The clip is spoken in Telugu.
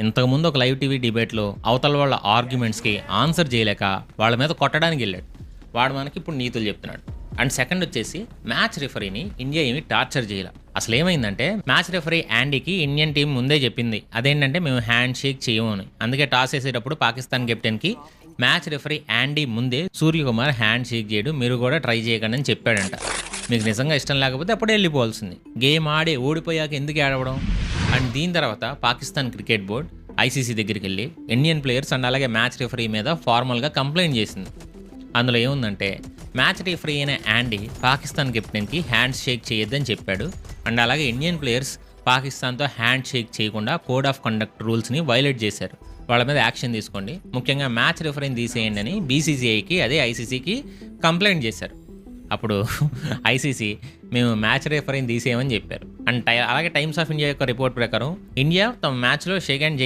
ఇంతకుముందు ఒక లైవ్ టీవీ డిబేట్లో అవతల వాళ్ళ ఆర్గ్యుమెంట్స్కి ఆన్సర్ చేయలేక వాళ్ళ మీద కొట్టడానికి వెళ్ళాడు. వాడు మనకి ఇప్పుడు నీతులు చెప్తున్నాడు. అండ్ సెకండ్ వచ్చేసి మ్యాచ్ రిఫరీని ఇండియా ఏమి టార్చర్ చేయాల. అసలు ఏమైందంటే మ్యాచ్ రిఫరీ యాండీకి ఇండియన్ టీం ముందే చెప్పింది. అదేంటంటే మేము హ్యాండ్ షేక్ చేయము అని. అందుకే టాస్ వేసేటప్పుడు పాకిస్తాన్ కెప్టెన్కి మ్యాచ్ రిఫరీ యాండీ ముందే సూర్యకుమార్ హ్యాండ్ షేక్ చేయడు మీరు కూడా ట్రై చేయకండి అని చెప్పాడంట. మీకు నిజంగా ఇష్టం లేకపోతే అప్పుడే వెళ్ళిపోవాల్సింది. గేమ్ ఆడి ఓడిపోయాక ఎందుకు ఆడవడం అండ్ దీని తర్వాత పాకిస్తాన్ క్రికెట్ బోర్డ్ ఐసీసీ దగ్గరికి వెళ్ళి ఇండియన్ ప్లేయర్స్ అండ్ అలాగే మ్యాచ్ రిఫరీ మీద ఫార్మల్గా కంప్లైంట్ చేసింది. అందులో ఏముందంటే మ్యాచ్ రిఫరీ అయిన యాండీ పాకిస్తాన్ కెప్టెన్కి హ్యాండ్ షేక్ చేయొద్దని చెప్పాడు. అండ్ అలాగే ఇండియన్ ప్లేయర్స్ పాకిస్తాన్తో హ్యాండ్ షేక్ చేయకుండా కోడ్ ఆఫ్ కండక్ట్ రూల్స్ని వైలేట్ చేశారు. వాళ్ళ మీద యాక్షన్ తీసుకోండి. ముఖ్యంగా మ్యాచ్ రిఫరీని తీసేయండి అని బీసీసీఐకి అదే ఐసీసీకి కంప్లైంట్ చేశారు. అప్పుడు ఐసీసీ మేము మ్యాచ్ రిఫరీని తీసేయమని చెప్పారు. అండ్ టై అలాగే టైమ్స్ ఆఫ్ ఇండియా యొక్క రిపోర్ట్ ప్రకారం ఇండియా తమ మ్యాచ్లో షేక్ హ్యాండ్